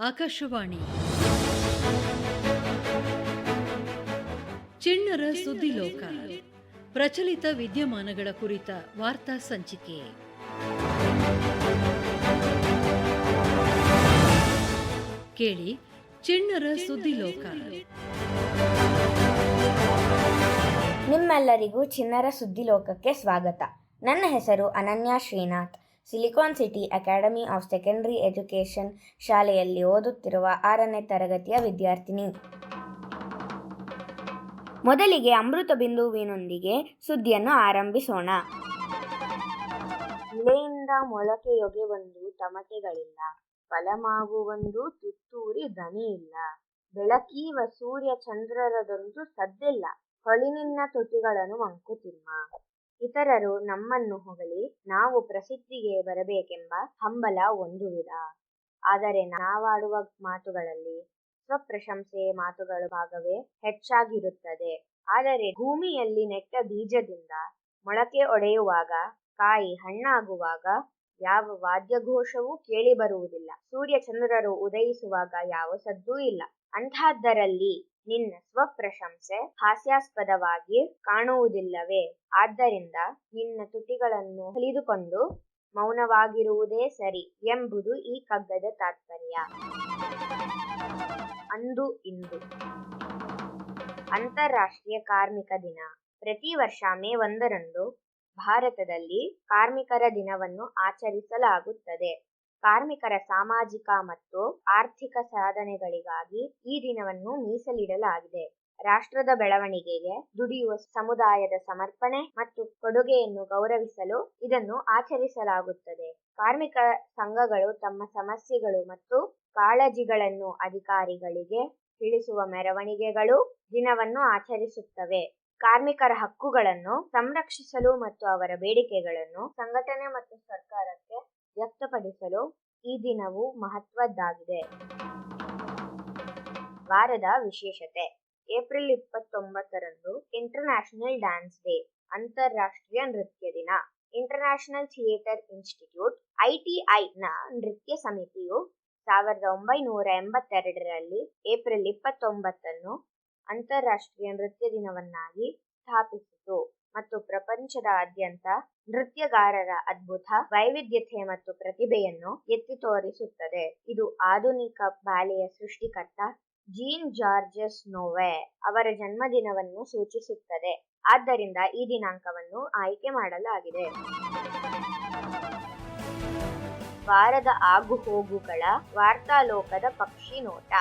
ಆಕಾಶವಾಣಿ. ಚಿಣ್ಣರ ಸುದ್ದಿಲೋಕ ಪ್ರಚಲಿತ ವಿದ್ಯಮಾನಗಳ ಕುರಿತ ವಾರ್ತಾ ಸಂಚಿಕೆ. ಕೇಳಿ ಚಿಣ್ಣರ ಸುದ್ದಿಲೋಕ ನಿಮ್ಮೆಲ್ಲರಿಗೂ ಚಿನ್ನರ ಸುದ್ದಿಲೋಕಕ್ಕೆ ಸ್ವಾಗತ. ನನ್ನ ಹೆಸರು Ananya Srinath. Silicon city academy of secondary education ಶಾಲೆಯಲ್ಲಿ ಓದುತ್ತಿರುವ ಆರನೇ ತರಗತಿಯ ವಿದ್ಯಾರ್ಥಿನಿ. ಮೊದಲಿಗೆ ಅಮೃತ ಬಿಂದುವಿನೊಂದಿಗೆ ಸುದ್ದಿಯನ್ನು ಆರಂಭಿಸೋಣ. ಇಲೆಯಿಂದ ಮೊಳಕೆಯೊಗೆ ಒಂದು ತಮಟೆಗಳಿಲ್ಲ ಫಲಮಾಗುವೊಂದು ತುತ್ತೂರಿ ಇಲ್ಲ. ಬೆಳಕೀವ ಸೂರ್ಯ ಚಂದ್ರರದೊಂದು ಸದ್ದಿಲ್ಲ. ಹೊಳಿನಿನ್ನ ತುಟಿಗಳನ್ನು ಮಂಕುತಿಮ್ಮ. ಇತರರು ನಮ್ಮನ್ನು ಹೊಗಳಿ ನಾವು ಪ್ರಸಿದ್ಧಿಗೆ ಬರಬೇಕೆಂಬ ಹಂಬಲ ಒಂದು ವಿಧ ಆದರೆ ನಾವಾಡುವ ಮಾತುಗಳಲ್ಲಿ ಸ್ವಪ್ರಶಂಸೆ ಮಾತುಗಳ ಭಾಗವೇ ಹೆಚ್ಚಾಗಿರುತ್ತದೆ. ಆದರೆ ಭೂಮಿಯಲ್ಲಿ ನೆಟ್ಟ ಬೀಜದಿಂದ ಮೊಳಕೆ ಒಡೆಯುವಾಗ, ಕಾಯಿ ಹಣ್ಣಾಗುವಾಗ ಯಾವ ವಾದ್ಯಘೋಷವೂ ಕೇಳಿಬರುವುದಿಲ್ಲ. ಸೂರ್ಯ ಚಂದ್ರರು ಉದಯಿಸುವಾಗ ಯಾವ ಸದ್ದೂ ಇಲ್ಲ. ಅಂತಹದ್ದರಲ್ಲಿ ನಿನ್ನ ಸ್ವಪ್ರಶಂಸೆ ಹಾಸ್ಯಾಸ್ಪದವಾಗಿ ಕಾಣುವುದಿಲ್ಲವೇ? ಆದ್ದರಿಂದ ನಿನ್ನ ತುಟಿಗಳನ್ನು ಹಲಿದುಕೊಂಡು ಮೌನವಾಗಿರುವುದೇ ಸರಿ ಎಂಬುದು ಈ ಕಗ್ಗದ ತಾತ್ಪರ್ಯ. ಅಂದು ಇಂದು. ಅಂತಾರಾಷ್ಟ್ರೀಯ ಕಾರ್ಮಿಕ ದಿನ. ಪ್ರತಿ ವರ್ಷ ಮೇ ಒಂದರಂದು ಭಾರತದಲ್ಲಿ ಕಾರ್ಮಿಕರ ದಿನವನ್ನು ಆಚರಿಸಲಾಗುತ್ತದೆ. ಕಾರ್ಮಿಕರ ಸಾಮಾಜಿಕ ಮತ್ತು ಆರ್ಥಿಕ ಸಾಧನೆಗಳಿಗಾಗಿ ಈ ದಿನವನ್ನು ಮೀಸಲಿಡಲಾಗಿದೆ. ರಾಷ್ಟ್ರದ ಬೆಳವಣಿಗೆಗೆ ದುಡಿಯುವ ಸಮುದಾಯದ ಸಮರ್ಪಣೆ ಮತ್ತು ಕೊಡುಗೆಯನ್ನು ಗೌರವಿಸಲು ಇದನ್ನು ಆಚರಿಸಲಾಗುತ್ತದೆ. ಕಾರ್ಮಿಕ ಸಂಘಗಳು ತಮ್ಮ ಸಮಸ್ಯೆಗಳು ಮತ್ತು ಕಾಳಜಿಗಳನ್ನು ಅಧಿಕಾರಿಗಳಿಗೆ ತಿಳಿಸುವ ಮೆರವಣಿಗೆಗಳು ದಿನವನ್ನು ಆಚರಿಸುತ್ತವೆ. ಕಾರ್ಮಿಕರ ಹಕ್ಕುಗಳನ್ನು ಸಂರಕ್ಷಿಸಲು ಮತ್ತು ಅವರ ಬೇಡಿಕೆಗಳನ್ನು ಸಂಘಟನೆ ಮತ್ತು ಸರ್ಕಾರಕ್ಕೆ ವ್ಯಕ್ತಪಡಿಸಲು ಈ ದಿನವು ಮಹತ್ವದ್ದಾಗಿದೆ. ವಾರದ ವಿಶೇಷತೆ. ಏಪ್ರಿಲ್ ಇಪ್ಪತ್ತೊಂಬತ್ತರಂದು ಇಂಟರ್ನ್ಯಾಷನಲ್ ಡ್ಯಾನ್ಸ್ ಡೇ, ಅಂತಾರಾಷ್ಟ್ರೀಯ ನೃತ್ಯ ದಿನ. ಇಂಟರ್ನ್ಯಾಷನಲ್ ಥಿಯೇಟರ್ ಇನ್ಸ್ಟಿಟ್ಯೂಟ್ ಐಟಿಐ ನ ನೃತ್ಯ ಸಮಿತಿಯು ಸಾವಿರದ ಒಂಬೈನೂರ ಎಂಬತ್ತೆರಡರಲ್ಲಿ ಏಪ್ರಿಲ್ ಇಪ್ಪತ್ತೊಂಬತ್ತನ್ನು ಅಂತಾರಾಷ್ಟ್ರೀಯ ನೃತ್ಯ ದಿನವನ್ನಾಗಿ ಸ್ಥಾಪಿಸಿತು. ಮತ್ತು ಪ್ರಪಂಚದಾದ್ಯಂತ ನೃತ್ಯಗಾರರ ಅದ್ಭುತ ವೈವಿಧ್ಯತೆ ಮತ್ತು ಪ್ರತಿಭೆಯನ್ನು ಎತ್ತಿ ತೋರಿಸುತ್ತದೆ. ಇದು ಆಧುನಿಕ ಬ್ಯಾಲೆಯ ಸೃಷ್ಟಿಕರ್ತ ಜೀನ್ ಜಾರ್ಜಸ್ ನೋವೆ ಅವರ ಜನ್ಮದಿನವನ್ನು ಸೂಚಿಸುತ್ತದೆ. ಆದ್ದರಿಂದ ಈ ದಿನಾಂಕವನ್ನು ಆಯ್ಕೆ ಮಾಡಲಾಗಿದೆ. ವಾರದ ಆಗುಹೋಗುಗಳ ವಾರ್ತಾಲೋಕದ ಪಕ್ಷಿ ನೋಟ.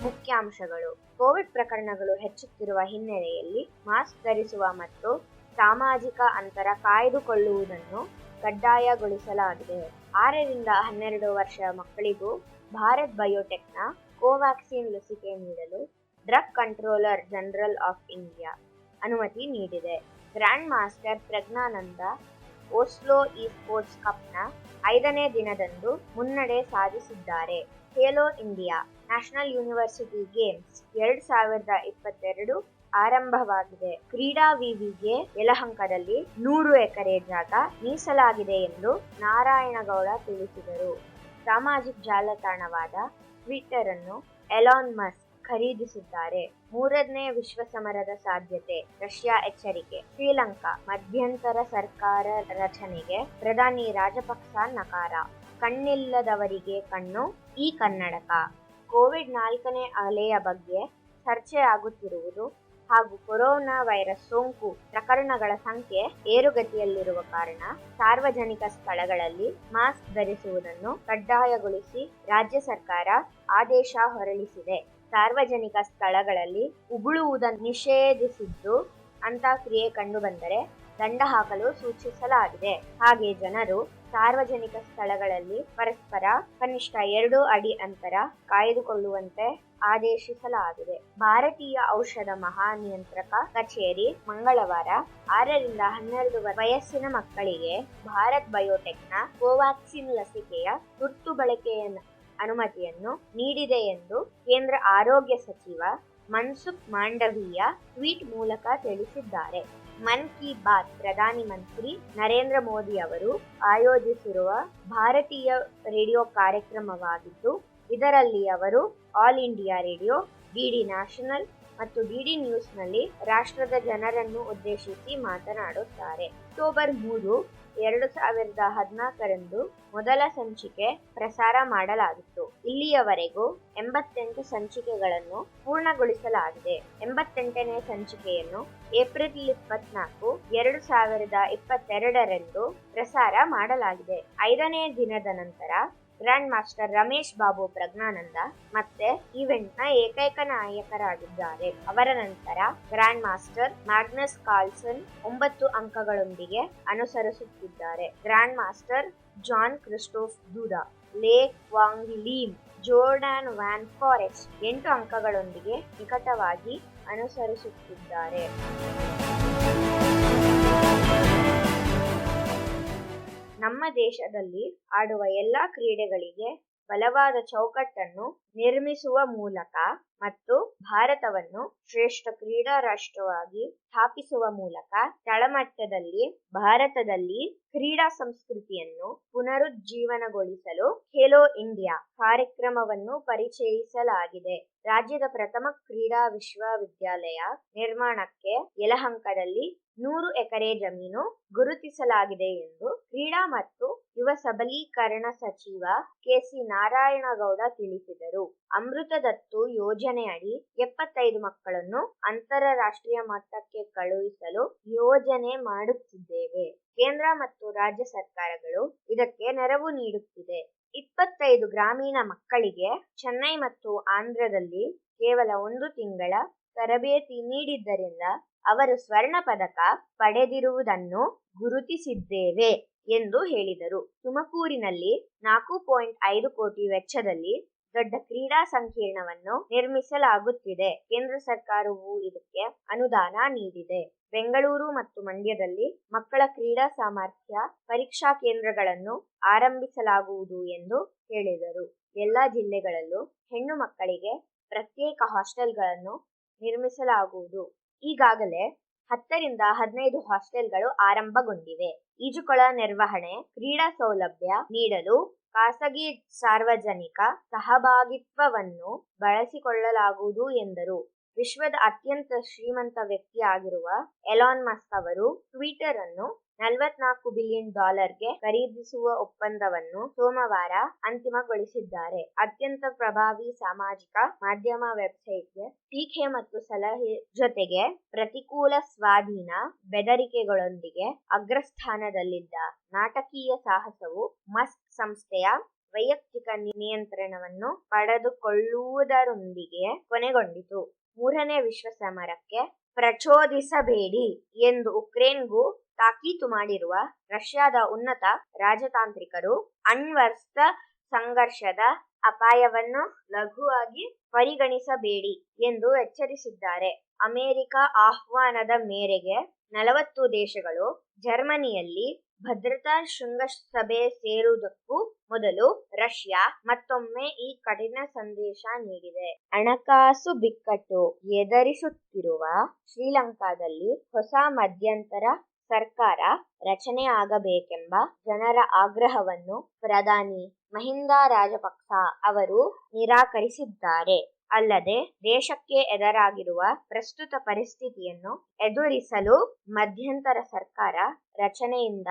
ಮುಖ್ಯಾಂಶಗಳು. ಕೋವಿಡ್ ಪ್ರಕರಣಗಳು ಹೆಚ್ಚುತ್ತಿರುವ ಹಿನ್ನೆಲೆಯಲ್ಲಿ ಮಾಸ್ಕ್ ಧರಿಸುವ ಮತ್ತು ಸಾಮಾಜಿಕ ಅಂತರ ಕಾಯ್ದುಕೊಳ್ಳುವುದನ್ನು ಕಡ್ಡಾಯಗೊಳಿಸಲಾಗಿದೆ. ಆರರಿಂದ ಹನ್ನೆರಡು ವರ್ಷ ಮಕ್ಕಳಿಗೂ ಭಾರತ್ ಬಯೋಟೆಕ್ನ ಕೋವ್ಯಾಕ್ಸಿನ್ ಲಸಿಕೆ ನೀಡಲು drug controller general of India ಅನುಮತಿ ನೀಡಿದೆ. Grand master Praggnanandhaa Oslo E sports ಕಪ್ನ ಐದನೇ ದಿನದಂದು ಮುನ್ನಡೆ ಸಾಧಿಸಿದ್ದಾರೆ. Khelo India national university games ಎರಡ್ ಸಾವಿರದ ಇಪ್ಪತ್ತೆರಡು ಆರಂಭವಾಗಿದೆ. ಕ್ರೀಡಾ ವಿವಿಗೆ ಯಲಹಂಕದಲ್ಲಿ ನೂರು ಎಕರೆ ಜಾಗ ಮೀಸಲಾಗಿದೆ ಎಂದು ನಾರಾಯಣಗೌಡ ತಿಳಿಸಿದರು. ಸಾಮಾಜಿಕ ಜಾಲತಾಣವಾದ ಟ್ವಿಟರ್ ಅನ್ನು ಎಲಾನ್ ಮಸ್ಕ್ ಖರೀದಿಸಿದ್ದಾರೆ. ಮೂರನೇ ವಿಶ್ವ ಸಮರದ ಸಾಧ್ಯತೆ, ರಷ್ಯಾ ಎಚ್ಚರಿಕೆ, ಶ್ರೀಲಂಕಾ ಮಧ್ಯಂತರ ಸರ್ಕಾರ ರಚನೆಗೆ ಪ್ರಧಾನಿ ರಾಜಪಕ್ಸ ನಕಾರ, ಕಣ್ಣಿಲ್ಲದವರಿಗೆ ಕಣ್ಣು, ಈ ಕನ್ನಡಕ. ಕೋವಿಡ್ ನಾಲ್ಕನೇ ಅಲೆಯ ಬಗ್ಗೆ ಚರ್ಚೆ ಆಗುತ್ತಿರುವುದು ಹಾಗೂ ಕೊರೋನಾ ವೈರಸ್ ಸೋಂಕು ಪ್ರಕರಣಗಳ ಸಂಖ್ಯೆ ಏರುಗತಿಯಲ್ಲಿರುವ ಕಾರಣ ಸಾರ್ವಜನಿಕ ಸ್ಥಳಗಳಲ್ಲಿ ಮಾಸ್ಕ್ ಧರಿಸುವುದನ್ನು ಕಡ್ಡಾಯಗೊಳಿಸಿ ರಾಜ್ಯ ಸರ್ಕಾರ ಆದೇಶ ಹೊರಡಿಸಿದೆ. ಸಾರ್ವಜನಿಕ ಸ್ಥಳಗಳಲ್ಲಿ ಉಗುಳುವುದನ್ನು ನಿಷೇಧಿಸಿದ್ದು ಅಂತ ಕ್ರಿಯೆ ಕಂಡುಬಂದರೆ ದಂಡ ಹಾಕಲು ಸೂಚಿಸಲಾಗಿದೆ. ಹಾಗೆ ಜನರು ಸಾರ್ವಜನಿಕ ಸ್ಥಳಗಳಲ್ಲಿ ಪರಸ್ಪರ ಕನಿಷ್ಠ ಎರಡು ಅಡಿ ಅಂತರ ಕಾಯ್ದುಕೊಳ್ಳುವಂತೆ ಆದೇಶಿಸಲಾಗಿದೆ. ಭಾರತೀಯ ಔಷಧ ಮಹಾನಿಯಂತ್ರಕ ಕಚೇರಿ ಮಂಗಳವಾರ ಆರರಿಂದ ಹನ್ನೆರಡು ವಯಸ್ಸಿನ ಮಕ್ಕಳಿಗೆ ಭಾರತ್ ಬಯೋಟೆಕ್ನ ಕೋವ್ಯಾಕ್ಸಿನ್ ಲಸಿಕೆಯ ತುರ್ತು ಬಳಕೆಯ ಅನುಮತಿಯನ್ನು ನೀಡಿದೆ ಎಂದು ಕೇಂದ್ರ ಆರೋಗ್ಯ ಸಚಿವ ಮನ್ಸುಖ್ ಮಾಂಡವೀಯ ಟ್ವೀಟ್ ಮೂಲಕ ತಿಳಿಸಿದ್ದಾರೆ. ಮನ್ ಕಿ ಬಾತ್ ಪ್ರಧಾನಿ ಮಂತ್ರಿ ನರೇಂದ್ರ ಮೋದಿ ಅವರು ಆಯೋಜಿಸಿರುವ ಭಾರತೀಯ ರೇಡಿಯೋ ಕಾರ್ಯಕ್ರಮವಾಗಿದ್ದು, ಇದರಲ್ಲಿ ಅವರು all India radio DD national ಮತ್ತು ಡಿಡಿ ನ್ಯೂಸ್ನಲ್ಲಿ ರಾಷ್ಟ್ರದ ಜನರನ್ನು ಉದ್ದೇಶಿಸಿ ಮಾತನಾಡುತ್ತಾರೆ. ಅಕ್ಟೋಬರ್ ಮೂರು ಎರಡು ಸಾವಿರದ ಹದಿನಾಲ್ಕರಂದು ಮೊದಲ ಸಂಚಿಕೆ ಪ್ರಸಾರ ಮಾಡಲಾಗಿತ್ತು. ಇಲ್ಲಿಯವರೆಗೂ ಎಂಬತ್ತೆಂಟು ಸಂಚಿಕೆಗಳನ್ನು ಪೂರ್ಣಗೊಳಿಸಲಾಗಿದೆ. ಎಂಬತ್ತೆಂಟನೇ ಸಂಚಿಕೆಯನ್ನು ಏಪ್ರಿಲ್ ಇಪ್ಪತ್ನಾಲ್ಕು, ಎರಡು ಸಾವಿರದ ಇಪ್ಪತ್ತೆರಡರಂದು ಪ್ರಸಾರ ಮಾಡಲಾಗಿದೆ. ಐದನೇ ದಿನದ ನಂತರ ಗ್ರ್ಯಾಂಡ್ ಮಾಸ್ಟರ್ ರಮೇಶ್ ಬಾಬು ಪ್ರಜ್ಞಾನಂದ ಮತ್ತೆ ಈವೆಂಟ್ನ ಏಕೈಕ ನಾಯಕರಾಗಿದ್ದಾರೆ. ಅವರ ನಂತರ ಗ್ರ್ಯಾಂಡ್ ಮಾಸ್ಟರ್ ಮ್ಯಾಗ್ನಸ್ ಕಾರ್ಲ್ಸನ್ ಒಂಬತ್ತು ಅಂಕಗಳೊಂದಿಗೆ ಅನುಸರಿಸುತ್ತಿದ್ದಾರೆ. Grand master Jan Krzysztof Duda Le Quang Liem Jorden van Foreest ಎಂಟು ಅಂಕಗಳೊಂದಿಗೆ ನಿಕಟವಾಗಿ ಅನುಸರಿಸುತ್ತಿದ್ದಾರೆ. ನಮ್ಮ ದೇಶದಲ್ಲಿ ಆಡುವ ಎಲ್ಲಾ ಕ್ರೀಡೆಗಳಿಗೆ ಬಲವಾದ ಚೌಕಟ್ಟನ್ನು ನಿರ್ಮಿಸುವ ಮೂಲಕ ಮತ್ತು ಭಾರತವನ್ನು ಶ್ರೇಷ್ಠ ಕ್ರೀಡಾ ರಾಷ್ಟ್ರವಾಗಿ ಸ್ಥಾಪಿಸುವ ಮೂಲಕ ತಳಮಟ್ಟದಲ್ಲಿ ಭಾರತದಲ್ಲಿ ಕ್ರೀಡಾ ಸಂಸ್ಕೃತಿಯನ್ನು ಪುನರುಜ್ಜೀವನಗೊಳಿಸಲು ಖೇಲೋ ಇಂಡಿಯಾ ಕಾರ್ಯಕ್ರಮವನ್ನು ಪರಿಚಯಿಸಲಾಗಿದೆ. ರಾಜ್ಯದ ಪ್ರಥಮ ಕ್ರೀಡಾ ವಿಶ್ವವಿದ್ಯಾಲಯ ನಿರ್ಮಾಣಕ್ಕೆ ಯಲಹಂಕದಲ್ಲಿ ನೂರು ಎಕರೆ ಜಮೀನು ಗುರುತಿಸಲಾಗಿದೆ ಎಂದು ಕ್ರೀಡಾ ಮತ್ತು ಯುವ ಸಬಲೀಕರಣ ಸಚಿವ ಕೆಸಿ ನಾರಾಯಣಗೌಡ ತಿಳಿಸಿದರು. ಅಮೃತ ದತ್ತು ಯೋಜನೆಯಡಿ ಎಪ್ಪತ್ತೈದು ಮಕ್ಕಳನ್ನು ಅಂತಾರಾಷ್ಟ್ರೀಯ ಮಟ್ಟಕ್ಕೆ ಕಳುಹಿಸಲು ಯೋಜನೆ ಮಾಡುತ್ತಿದ್ದೇವೆ. ಕೇಂದ್ರ ಮತ್ತು ರಾಜ್ಯ ಸರ್ಕಾರಗಳು ಇದಕ್ಕೆ ನೆರವು ನೀಡುತ್ತಿದೆ. ಇಪ್ಪತ್ತೈದು ಗ್ರಾಮೀಣ ಮಕ್ಕಳಿಗೆ ಚೆನ್ನೈ ಮತ್ತು ಆಂಧ್ರದಲ್ಲಿ ಕೇವಲ ಒಂದು ತಿಂಗಳ ತರಬೇತಿ ನೀಡಿದ್ದರಿಂದ ಅವರು ಸ್ವರ್ಣ ಪದಕ ಪಡೆದಿರುವುದನ್ನು ಗುರುತಿಸಿದ್ದೇವೆ ಎಂದು ಹೇಳಿದರು. ತುಮಕೂರಿನಲ್ಲಿ ನಾಲ್ಕು ಪಾಯಿಂಟ್ ಐದು ಕೋಟಿ ವೆಚ್ಚದಲ್ಲಿ ದೊಡ್ಡ ಕ್ರೀಡಾ ಸಂಕೀರ್ಣವನ್ನು ನಿರ್ಮಿಸಲಾಗುತ್ತಿದೆ. ಕೇಂದ್ರ ಸರ್ಕಾರವು ಇದಕ್ಕೆ ಅನುದಾನ ನೀಡಿದೆ. ಬೆಂಗಳೂರು ಮತ್ತು ಮಂಡ್ಯದಲ್ಲಿ ಮಕ್ಕಳ ಕ್ರೀಡಾ ಸಾಮರ್ಥ್ಯ ಪರೀಕ್ಷಾ ಕೇಂದ್ರಗಳನ್ನು ಆರಂಭಿಸಲಾಗುವುದು ಎಂದು ಹೇಳಿದರು. ಎಲ್ಲಾ ಜಿಲ್ಲೆಗಳಲ್ಲೂ ಹೆಣ್ಣು ಮಕ್ಕಳಿಗೆ ಪ್ರತ್ಯೇಕ ಹಾಸ್ಟೆಲ್ಗಳನ್ನು ನಿರ್ಮಿಸಲಾಗುವುದು. ಈಗಾಗಲೇ ಹತ್ತರಿಂದ ಹದಿನೈದು ಹಾಸ್ಟೆಲ್ಗಳು ಆರಂಭಗೊಂಡಿವೆ. ಈಜುಕೊಳ ನಿರ್ವಹಣೆ, ಕ್ರೀಡಾ ಸೌಲಭ್ಯ ನೀಡಲು ಖಾಸಗಿ ಸಾರ್ವಜನಿಕ ಸಹಭಾಗಿತ್ವವನ್ನು ಬಳಸಿಕೊಳ್ಳಲಾಗುವುದು ಎಂದರು. ವಿಶ್ವದ ಅತ್ಯಂತ ಶ್ರೀಮಂತ ವ್ಯಕ್ತಿಯಾಗಿರುವ ಎಲಾನ್ ಮಸ್ಕ್ ಅವರು ಟ್ವಿಟರ್ ಅನ್ನು ನಲವತ್ನಾಲ್ಕು ಬಿಲಿಯನ್ ಡಾಲರ್ಗೆ ಖರೀದಿಸುವ ಒಪ್ಪಂದವನ್ನು ಸೋಮವಾರ ಅಂತಿಮಗೊಳಿಸಿದ್ದಾರೆ. ಅತ್ಯಂತ ಪ್ರಭಾವಿ ಸಾಮಾಜಿಕ ಮಾಧ್ಯಮ ವೆಬ್ಸೈಟ್ಗೆ ಟೀಕೆ ಮತ್ತು ಸಲಹೆ ಜೊತೆಗೆ ಪ್ರತಿಕೂಲ ಸ್ವಾಧೀನ ಬೆದರಿಕೆಗಳೊಂದಿಗೆ ಅಗ್ರಸ್ಥಾನದಲ್ಲಿದ್ದ ನಾಟಕೀಯ ಸಾಹಸವು ಮಸ್ಕ್ ಸಂಸ್ಥೆಯ ವೈಯಕ್ತಿಕ ನಿಯಂತ್ರಣವನ್ನು ಪಡೆದುಕೊಳ್ಳುವುದರೊಂದಿಗೆ ಕೊನೆಗೊಂಡಿತು. ಮೂರನೇ ವಿಶ್ವ ಸಮರಕ್ಕೆ ಪ್ರಚೋದಿಸಬೇಡಿ ಎಂದು ಉಕ್ರೇನ್ಗೂ ತಾಕೀತು ಮಾಡಿರುವ ರಷ್ಯಾದ ಉನ್ನತ ರಾಜತಾಂತ್ರಿಕರು ಅಣ್ವಸ್ತ್ರ ಸಂಘರ್ಷದ ಅಪಾಯವನ್ನು ಲಘುವಾಗಿ ಪರಿಗಣಿಸಬೇಡಿ ಎಂದು ಎಚ್ಚರಿಸಿದ್ದಾರೆ. ಅಮೆರಿಕ ಆಹ್ವಾನದ ಮೇರೆಗೆ ನಲವತ್ತು ದೇಶಗಳು ಜರ್ಮನಿಯಲ್ಲಿ ಭದ್ರತಾ ಶೃಂಗಸಭೆ ಸೇರುವುದಕ್ಕೂ ಮೊದಲು ರಷ್ಯಾ ಮತ್ತೊಮ್ಮೆ ಈ ಕಠಿಣ ಸಂದೇಶ ನೀಡಿದೆ. ಹಣಕಾಸು ಬಿಕ್ಕಟ್ಟು ಎದುರಿಸುತ್ತಿರುವ ಶ್ರೀಲಂಕಾದಲ್ಲಿ ಹೊಸ ಮಧ್ಯಂತರ ಸರ್ಕಾರ ರಚನೆಯಾಗಬೇಕೆಂಬ ಜನರ ಆಗ್ರಹವನ್ನು ಪ್ರಧಾನಿ ಮಹಿಂದಾ ರಾಜಪಕ್ಸ ಅವರು ನಿರಾಕರಿಸಿದ್ದಾರೆ. ಅಲ್ಲದೆ ದೇಶಕ್ಕೆ ಎದುರಾಗಿರುವ ಪ್ರಸ್ತುತ ಪರಿಸ್ಥಿತಿಯನ್ನು ಎದುರಿಸಲು ಮಧ್ಯಂತರ ಸರ್ಕಾರ ರಚನೆಯಿಂದ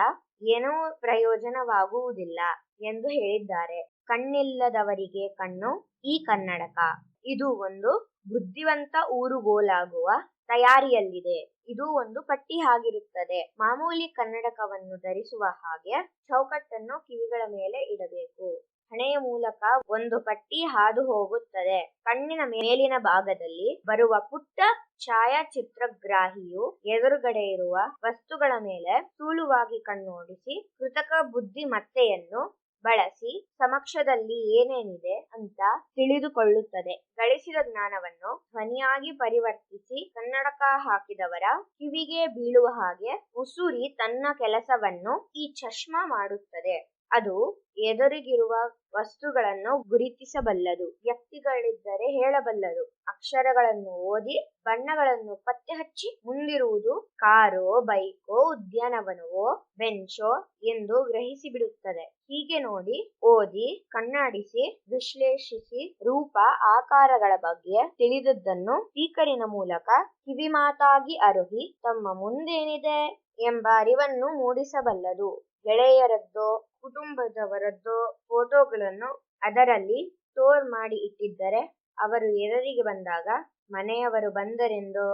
ಏನೂ ಪ್ರಯೋಜನವಾಗುವುದಿಲ್ಲ ಎಂದು ಹೇಳಿದ್ದಾರೆ. ಕಣ್ಣಿಲ್ಲದವರಿಗೆ ಕಣ್ಣು ಈ ಕನ್ನಡಕ. ಇದು ಒಂದು ಬುದ್ಧಿವಂತ ಊರುಗೋಲಾಗುವ ತಯಾರಿಯಲ್ಲಿದೆ. ಇದು ಒಂದು ಪಟ್ಟಿ ಆಗಿರುತ್ತದೆ ಮಾಮೂಲಿ ಕನ್ನಡಕವನ್ನು ಧರಿಸುವ ಹಾಗೆ ಚೌಕಟ್ಟನ್ನು ಕಿವಿಗಳ ಮೇಲೆ ಇಡಬೇಕು. ಹಣೆಯ ಮೂಲಕ ಒಂದು ಪಟ್ಟಿ ಹಾದು ಹೋಗುತ್ತದೆ ಕಣ್ಣಿನ ಮೇಲಿನ ಭಾಗದಲ್ಲಿ ಬರುವ ಪುಟ್ಟ ಛಾಯಾಚಿತ್ರಗ್ರಾಹಿಯು ಎದುರುಗಡೆ ಇರುವ ವಸ್ತುಗಳ ಮೇಲೆ ಸ್ಥೂಲವಾಗಿ ಕಣ್ಣೋಡಿಸಿ ಕೃತಕ ಬುದ್ಧಿಮತ್ತೆಯನ್ನು ಬಳಸಿ ಸಮಕ್ಷದಲ್ಲಿ ಏನೇನಿದೆ ಅಂತ ತಿಳಿದುಕೊಳ್ಳುತ್ತದೆ. ಗಳಿಸಿದ ಜ್ಞಾನವನ್ನು ಧ್ವನಿಯಾಗಿ ಪರಿವರ್ತಿಸಿ ಕನ್ನಡಕ ಹಾಕಿದವರ ಕಿವಿಗೆ ಬೀಳುವ ಹಾಗೆ ಉಸುರಿ ತನ್ನ ಕೆಲಸವನ್ನು ಈ ಚಶ್ಮಾ ಮಾಡುತ್ತದೆ. ಅದು ಎದುರಿಗಿರುವ ವಸ್ತುಗಳನ್ನು ಗುರುತಿಸಬಲ್ಲದು, ವ್ಯಕ್ತಿಗಳಿದ್ದರೆ ಹೇಳಬಲ್ಲದು. ಅಕ್ಷರಗಳನ್ನು ಓದಿ ಬಣ್ಣಗಳನ್ನು ಪತ್ತೆ ಹಚ್ಚಿ ಮುಂದಿರುವುದು ಕಾರೋ, ಬೈಕೋ, ಉದ್ಯಾನವನವೋ, ಬೆಂಚೋ ಎಂದು ಗ್ರಹಿಸಿ ಬಿಡುತ್ತದೆ ಹೀಗೆ ನೋಡಿ, ಓದಿ, ಕಣ್ಣಾಡಿಸಿ, ವಿಶ್ಲೇಷಿಸಿ ರೂಪ, ಆಕಾರಗಳ ಬಗ್ಗೆ ತಿಳಿದದ್ದನ್ನು ಸ್ಪೀಕರಿನ ಮೂಲಕ ಕಿವಿಮಾತಾಗಿ ಅರುಹಿ ತಮ್ಮ ಮುಂದೇನಿದೆ ಎಂಬ ಅರಿವನ್ನು ಮೂಡಿಸಬಲ್ಲದು. ಗೆಳೆಯರದ್ದೋ ಕುಟುಂಬದವರದ್ದೋ ಫೋಟೋಗಳನ್ನು ಅದರಲ್ಲಿ ಸ್ಟೋರ್ ಮಾಡಿ ಇಟ್ಟಿದ್ದರೆ ಅವರು ಎದುರಿಗೆ ಬಂದಾಗ ಮನೆಯವರು ಬಂದರೆಂದೋ,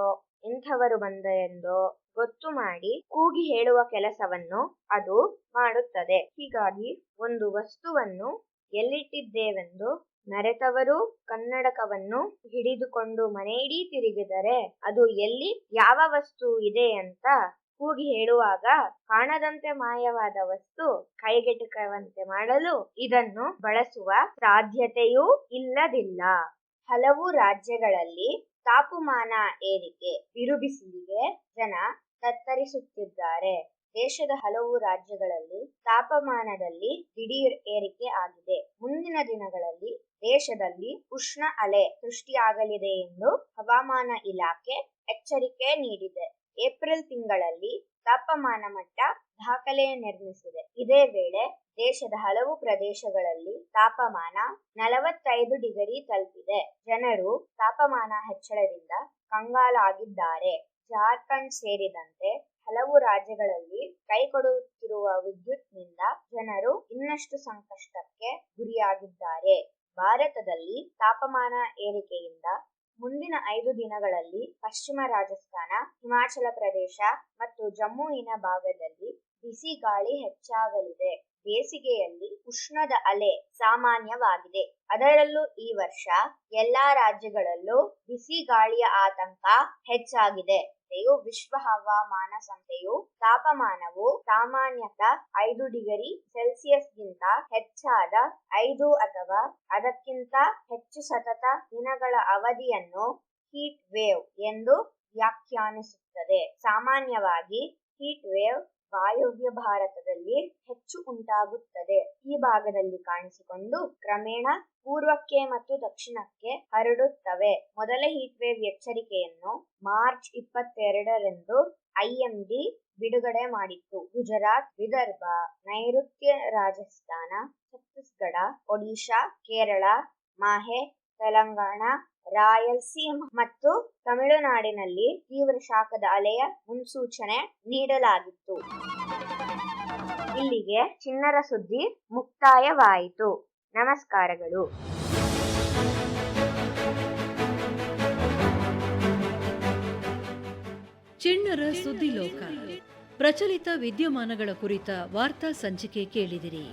ಇಂಥವರು ಬಂದರೆಂದೋ ಗೊತ್ತು ಮಾಡಿ ಕೂಗಿ ಹೇಳುವ ಕೆಲಸವನ್ನು ಅದು ಮಾಡುತ್ತದೆ. ಹೀಗಾಗಿ ಒಂದು ವಸ್ತುವನ್ನು ಎಲ್ಲಿಟ್ಟಿದ್ದೇವೆಂದು ಮರೆತವರು ಕನ್ನಡಕವನ್ನು ಹಿಡಿದುಕೊಂಡು ಮನೆಯಿಡೀ ತಿರುಗಿದರೆ ಅದು ಎಲ್ಲಿ ಯಾವ ವಸ್ತು ಇದೆ ಅಂತ ಕೂಗಿ ಹೇಳುವಾಗ ಕಾಣದಂತೆ ಮಾಯವಾದ ವಸ್ತು ಕೈಗೆಟುಕುವಂತೆ ಮಾಡಲು ಇದನ್ನು ಬಳಸುವ ಸಾಧ್ಯತೆಯೂ ಇಲ್ಲದಿಲ್ಲ. ಹಲವು ರಾಜ್ಯಗಳಲ್ಲಿ ತಾಪಮಾನ ಏರಿಕೆ, ಬಿರುಬಿಸಿಲಿಗೆ ಜನ ತತ್ತರಿಸುತ್ತಿದ್ದಾರೆ. ದೇಶದ ಹಲವು ರಾಜ್ಯಗಳಲ್ಲಿ ತಾಪಮಾನದಲ್ಲಿ ದಿಢೀರ್ ಏರಿಕೆ ಆಗಿದೆ. ಮುಂದಿನ ದಿನಗಳಲ್ಲಿ ದೇಶದಲ್ಲಿ ಉಷ್ಣ ಅಲೆ ಸೃಷ್ಟಿಯಾಗಲಿದೆ ಎಂದು ಹವಾಮಾನ ಇಲಾಖೆ ಎಚ್ಚರಿಕೆ ನೀಡಿದೆ. ಏಪ್ರಿಲ್ ತಿಂಗಳಲ್ಲಿ ತಾಪಮಾನ ಮಟ್ಟ ದಾಖಲೆ ನಿರ್ಮಿಸಿದೆ. ಇದೇ ವೇಳೆ ದೇಶದ ಹಲವು ಪ್ರದೇಶಗಳಲ್ಲಿ ತಾಪಮಾನ ನಲವತ್ತೈದು ಡಿಗ್ರಿ ತಲುಪಿದೆ. ಜನರು ತಾಪಮಾನ ಹೆಚ್ಚಳದಿಂದ ಕಂಗಾಲಾಗಿದ್ದಾರೆ. ಜಾರ್ಖಂಡ್ ಸೇರಿದಂತೆ ಹಲವು ರಾಜ್ಯಗಳಲ್ಲಿ ಕೈಕೊಡುತ್ತಿರುವ ವಿದ್ಯುತ್ನಿಂದ ಜನರು ಇನ್ನಷ್ಟು ಸಂಕಷ್ಟಕ್ಕೆ ಗುರಿಯಾಗಿದ್ದಾರೆ. ಭಾರತದಲ್ಲಿ ತಾಪಮಾನ ಏರಿಕೆಯಿಂದ ಮುಂದಿನ ಐದು ದಿನಗಳಲ್ಲಿ ಪಶ್ಚಿಮ ರಾಜಸ್ಥಾನ, ಹಿಮಾಚಲ ಪ್ರದೇಶ ಮತ್ತು ಜಮ್ಮುವಿನ ಭಾಗದಲ್ಲಿ ಬಿಸಿ ಗಾಳಿ ಹೆಚ್ಚಾಗಲಿದೆ. ಬೇಸಿಗೆಯಲ್ಲಿ ಉಷ್ಣದ ಅಲೆ ಸಾಮಾನ್ಯವಾಗಿದೆ. ಅದರಲ್ಲೂ ಈ ವರ್ಷ ಎಲ್ಲಾ ರಾಜ್ಯಗಳಲ್ಲೂ ಬಿಸಿ ಗಾಳಿಯ ಆತಂಕ ಹೆಚ್ಚಾಗಿದೆ. ಸಂಸ್ಥೆಯು ವಿಶ್ವ ಹವಾಮಾನ ಸಂಸ್ಥೆಯು ತಾಪಮಾನವು ಸಾಮಾನ್ಯತ ಐದು ಡಿಗ್ರಿ ಸೆಲ್ಸಿಯಸ್ಗಿಂತ ಹೆಚ್ಚಾದ ಐದು ಅಥವಾ ಅದಕ್ಕಿಂತ ಹೆಚ್ಚು ಸತತ ದಿನಗಳ ಅವಧಿಯನ್ನು ಹೀಟ್ ವೇವ್ ಎಂದು ವ್ಯಾಖ್ಯಾನಿಸುತ್ತದೆ. ಸಾಮಾನ್ಯವಾಗಿ ಹೀಟ್ ವೇವ್ ವಾಯುವ್ಯ ಭಾರತದಲ್ಲಿ ಹೆಚ್ಚು ಉಂಟಾಗುತ್ತದೆ. ಈ ಭಾಗದಲ್ಲಿ ಕಾಣಿಸಿಕೊಂಡು ಕ್ರಮೇಣ ಪೂರ್ವಕ್ಕೆ ಮತ್ತು ದಕ್ಷಿಣಕ್ಕೆ ಹರಡುತ್ತವೆ. ಮೊದಲ ಹೀಟ್ ವೇವ್ ಎಚ್ಚರಿಕೆಯನ್ನು ಮಾರ್ಚ್ ಇಪ್ಪತ್ತೆರಡರಂದು ಐಎಂಡಿ ಬಿಡುಗಡೆ ಮಾಡಿತ್ತು. ಗುಜರಾತ್, ವಿದರ್ಭ, ನೈಋತ್ಯ ರಾಜಸ್ಥಾನ, ಛತ್ತೀಸ್ಗಢ, ಒಡಿಶಾ, ಕೇರಳ, ಮಾಹೆ ತೆಲಂಗಾಣ ರಾಯಲಸೀಮಾ ಮತ್ತು ತಮಿಳುನಾಡಿನಲ್ಲಿ ತೀವ್ರ ಶಾಖದ ಅಲೆಯ ಮುನ್ಸೂಚನೆ ನೀಡಲಾಗಿತ್ತು. ಇಲ್ಲಿಗೆ ಚಿನ್ನರ ಸುದ್ದಿ ಮುಕ್ತಾಯವಾಯಿತು. ನಮಸ್ಕಾರಗಳು. ಚಿಣ್ಣರ ಸುದ್ದಿಲೋಕ ಪ್ರಚಲಿತ ವಿದ್ಯಮಾನಗಳ ಕುರಿತ ವಾರ್ತಾ ಸಂಚಿಕೆ ಕೇಳಿದಿರಿ.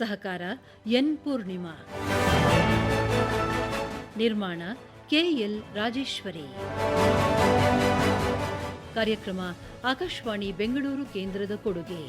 ಸಹಕಾರ ಎನ್ ಪೂರ್ಣಿಮಾ. ನಿರ್ಮಾಣ ಕೆಎಲ್ ರಾಜೇಶ್ವರಿ. ಕಾರ್ಯಕ್ರಮ ಆಕಾಶವಾಣಿ ಬೆಂಗಳೂರು ಕೇಂದ್ರದ ಕೊಡುಗೆ.